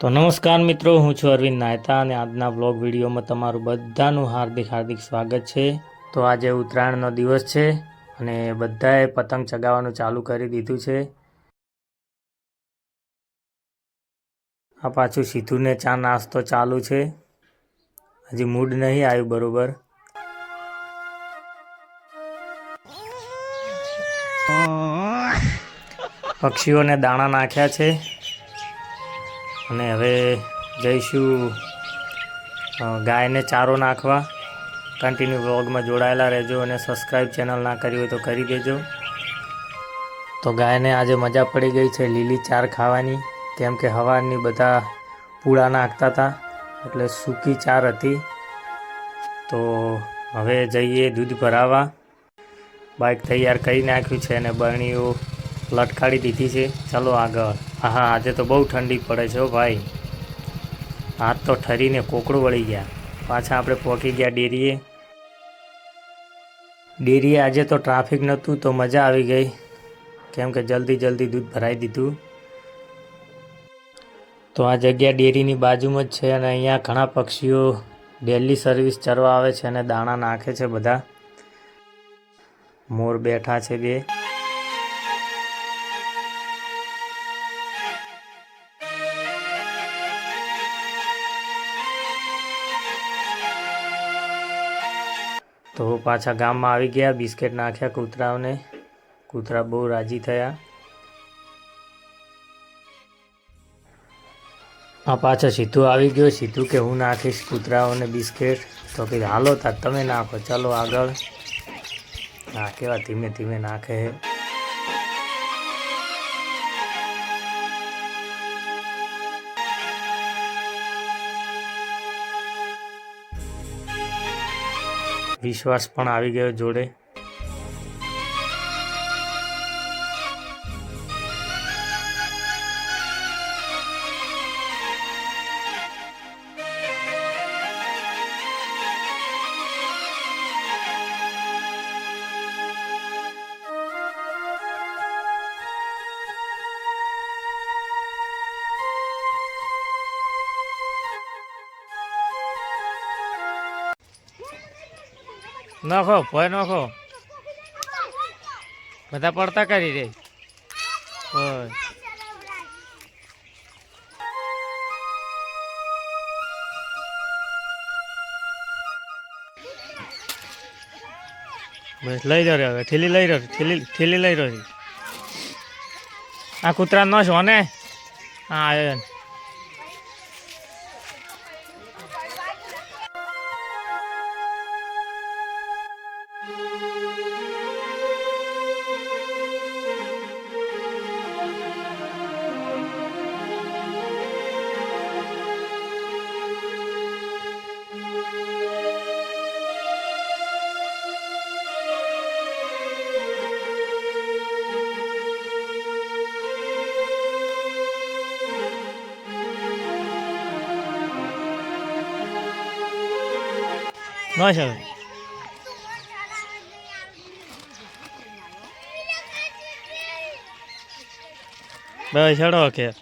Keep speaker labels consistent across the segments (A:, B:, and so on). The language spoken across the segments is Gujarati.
A: તો નમસ્કાર મિત્રો, હું છું અરવિંદ નાયતા અને આજના બ્લોગ વિડીયોમાં તમારું બધાનું હાર્દિક હાર્દિક સ્વાગત છે. તો આજે ઉત્તરાયણનો દિવસ છે અને બધાએ પતંગ ચગાવવાનું ચાલુ કરી દીધું છે. આ પાછું સીધુને ચા નાસ્તો ચાલુ છે. હજી મૂડ નહીં આવ્યું બરોબર. પક્ષીઓને દાણા નાખ્યા છે. અને હવે જઈશું ગાયને ચારો નાખવા. કન્ટિન્યુ વ્લોગમાં જોડાયેલા રહેજો અને સબસ્ક્રાઈબ ચેનલ ના કરી હોય તો કરી દેજો. તો ગાયને આજે મજા પડી ગઈ છે લીલી ચાર ખાવાની. કેમ કે હવારની બધા પૂળા નાખતા હતા, એટલે સૂકી ચાર હતી. તો હવે જઈએ દૂધ ભરાવા. બાઇક તૈયાર કરી નાખ્યું છે અને બરણીઓ લટકાડી દીધી છે. ચાલો આગળ. હા આજે તો બહુ ઠંડી પડે છે ભાઈ. હાથ તો ઠરીને કોકડું વળી ગયા. પાછા આપણે પહોંચી ગયા ડેરીએ. ડેરીએ આજે તો ટ્રાફિક નહોતું, તો મજા આવી ગઈ. કેમ કે જલ્દી જલ્દી દૂધ ભરાઈ દીધું. તો આ જગ્યા ડેરીની બાજુમાં જ છે અને અહીંયા ઘણા પક્ષીઓ ડેલી સર્વિસ ચરવા આવે છે અને દાણા નાખે છે બધા. મોર બેઠા છે બે. તો પાછા ગામમાં આવી ગયા બિસ્કિટ નાખ્યા કૂતરાઓને. કૂતરા બહુ રાજી થયા. આ પાછો સીધું આવી ગયો. સીધું કે હું નાખીશ કૂતરાઓને બિસ્કેટ. તો કે હાલો તાર તમે નાખો. ચાલો આગળ. હા કેવા ધીમે ધીમે નાખે વિશ્વાસ પણ આવી ગયો જોડે. નાખો, ભય નાખો. બધા પડતા કરી રે. હોય લઈ રહ્યો હવે, ઠેલી લઈ રહ્યો, ઠેલી ઠેલી લઈ રહ્યો આ કૂતરા ન છો ને? હા આવ્યો ને. ન છે હવે. બસ ચડો કે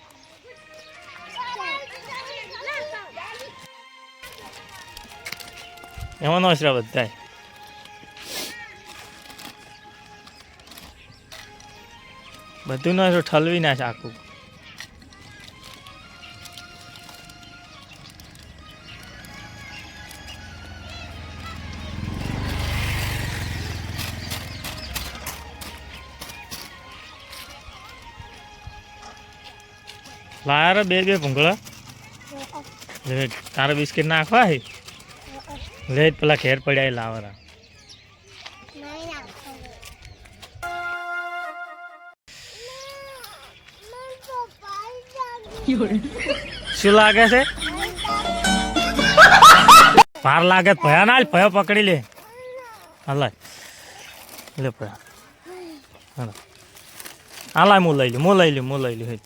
A: એમાં નો છે બધા બધું નો ઠલવી ના છે આખું લાયા બે બે ભૂંગળા? લે તારે બિસ્કિટ નાખવા હે? લે પેલા ઘેર પડ્યા લાવરા શું લાગે છે? પાર લાગે ભયા ના ભયો પકડી લે. હલાય લે ભયા. હા લાય. હું લઈ લે હું લઈ લે હું લઈ લ્યું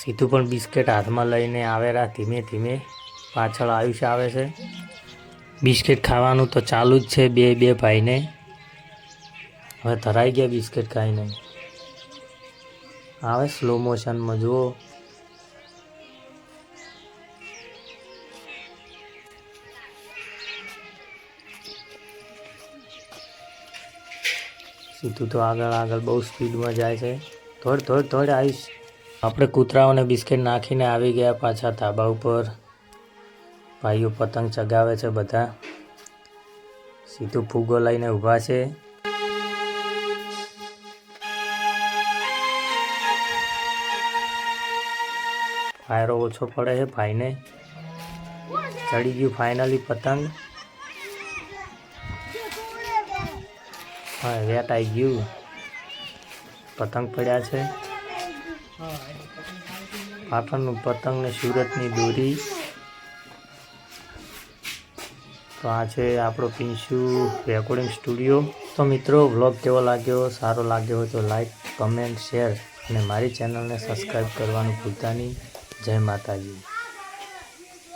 A: સીધું પણ બિસ્કિટ હાથમાં લઈને આવેરા ધીમે ધીમે પાછળ આયુષ્ય આવે છે. બિસ્કિટ ખાવાનું તો ચાલુ જ છે બે બે ભાઈને. હવે ધરાઈ ગયા બિસ્કીટ ખાઈ નહીં આવે સ્લો મોશનમાં જુઓ. સીધું તો આગળ આગળ બહુ સ્પીડમાં જાય છે. થોડ થોડ થોડ આયુષ. આપણે કૂતરાઓને બિસ્કિટ નાખીને આવી ગયા પાછા ધાબા ઉપર. ભાઈઓ પતંગ ચગાવે છે બધા. સીધું ફૂગો લઈને ઊભા છે. ફાયરો ઓછો પડે છે ભાઈને. ચડી ગયું ફાઇનલી પતંગ. હા, વેટ આવી ગયું. પતંગ પડ્યા છે. પાટણનું પતંગ ને સુરતની દોરી. તો આ છે આપણો પિંશુ રેકોર્ડિંગ સ્ટુડિયો. તો મિત્રો, વ્લોગ કેવો લાગ્યો? સારો લાગ્યો તો લાઈક, કમેન્ટ, શેર અને મારી ચેનલને સબસ્ક્રાઈબ કરવાનું ભૂલતા નહીં. જય માતાજી.